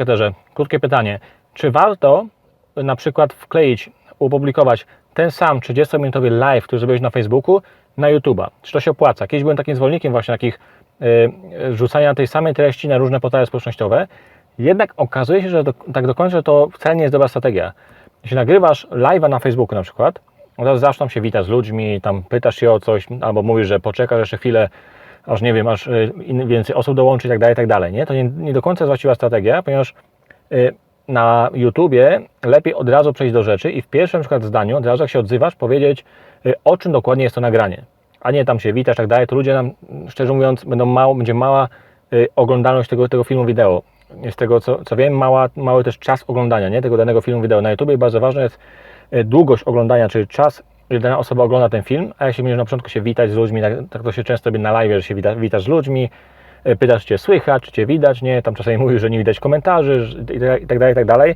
Peterze, krótkie pytanie. Czy warto na przykład wkleić, opublikować ten sam 30-minutowy live, który zrobiłeś na Facebooku, na YouTube'a? Czy to się opłaca? Kiedyś byłem takim zwolennikiem właśnie takich y, rzucania tej samej treści na różne portale społecznościowe. Jednak okazuje się, że do, tak do końca to wcale nie jest dobra strategia. Jeśli nagrywasz live'a na Facebooku na przykład, od razu zaczną się witać z ludźmi, tam pytasz się o coś, albo mówisz, że poczekasz jeszcze chwilę, aż nie wiem, aż in- więcej osób dołączy i tak dalej, tak dalej, nie? To nie, nie do końca jest właściwa strategia, ponieważ y, na YouTubie lepiej od razu przejść do rzeczy i w pierwszym przykład zdaniu, od razu jak się odzywasz, powiedzieć y, o czym dokładnie jest to nagranie, a nie tam się witasz tak dalej, to ludzie nam, szczerze mówiąc, będą mało, będzie mała oglądalność tego, tego filmu wideo. Z tego co, co wiem, mała, mały też czas oglądania nie? tego danego filmu wideo. Na YouTube bardzo ważna jest długość oglądania, czyli czas, ile dana osoba ogląda ten film, a jeśli będziesz na początku się witać z ludźmi, tak, tak to się często robi na live, że się wita, witasz z ludźmi, y, pytasz, czy cię słychać, czy cię widać, nie, tam czasami mówisz, że nie widać komentarzy że- tak- i tak dalej, i tak dalej,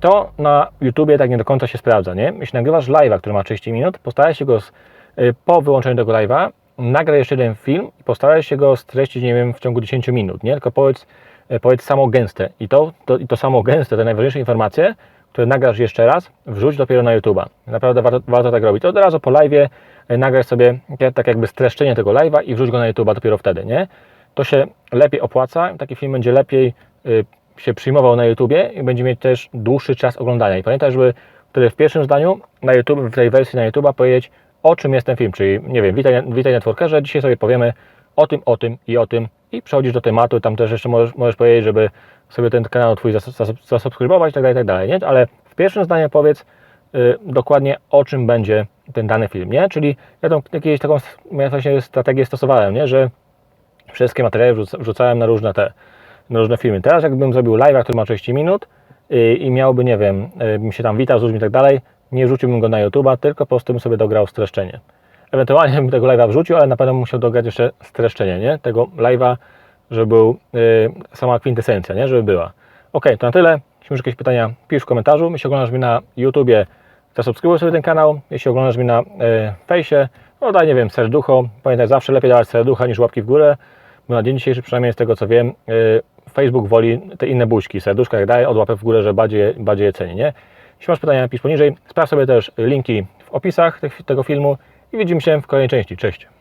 to na YouTubie tak nie do końca się sprawdza, nie? Jeśli nagrywasz live'a, który ma 30 minut, postaraj się go z, y, po wyłączeniu tego live'a, nagraj jeszcze jeden film i postaraj się go streścić, nie wiem, w ciągu 10 minut, nie? Tylko powiedz, y, powiedz samo gęste i to, to, i to samo gęste, te najważniejsze informacje, które nagrasz jeszcze raz, wrzuć dopiero na YouTube'a. Naprawdę warto, warto tak robić. Od razu po live'ie y, nagraj sobie tak jakby streszczenie tego live'a i wrzuć go na YouTube'a dopiero wtedy, nie? To się lepiej opłaca, taki film będzie lepiej y, się przyjmował na YouTubie i będzie mieć też dłuższy czas oglądania. I pamiętaj, żeby wtedy w pierwszym zdaniu na YouTube, w tej wersji na YouTube'a powiedzieć, o czym jest ten film, czyli nie wiem, witaj, witaj networkerze, dzisiaj sobie powiemy o tym, o tym i o tym i przechodzisz do tematu, tam też jeszcze możesz, możesz powiedzieć, żeby sobie ten kanał Twój zas, zas, zasubskrybować i tak dalej, tak nie? Ale w pierwszym zdaniu powiedz y, dokładnie o czym będzie ten dany film, nie? Czyli ja tą, jakieś taką właśnie strategię stosowałem, nie? Że wszystkie materiały wrzuc- wrzucałem na różne te, na różne filmy. Teraz jakbym zrobił live'a, który ma 30 minut yy, i miałby, nie wiem, yy, bym się tam witał z ludźmi i tak dalej, nie wrzuciłbym go na YouTube'a, tylko po prostu bym sobie dograł streszczenie. Ewentualnie bym tego live'a wrzucił, ale na pewno bym musiał dograć jeszcze streszczenie, nie? Tego live'a, żeby był yy, sama kwintesencja, nie? Żeby była. Ok, to na tyle. Jeśli masz jakieś pytania, pisz w komentarzu. Jeśli oglądasz mnie na YouTubie, zasubskrybuj sobie ten kanał. Jeśli oglądasz mnie na yy, fejsie, no daj, nie wiem, serducho. Pamiętaj, zawsze lepiej dawać serducha niż łapki w górę, bo na dzień dzisiejszy, przynajmniej z tego co wiem, yy, Facebook woli te inne buźki, serduszka, jak daje, od łapek w górę, że bardziej, bardziej je ceni, nie? Jeśli masz pytania, napisz poniżej. Sprawdź sobie też linki w opisach tego filmu i widzimy się w kolejnej części. Cześć!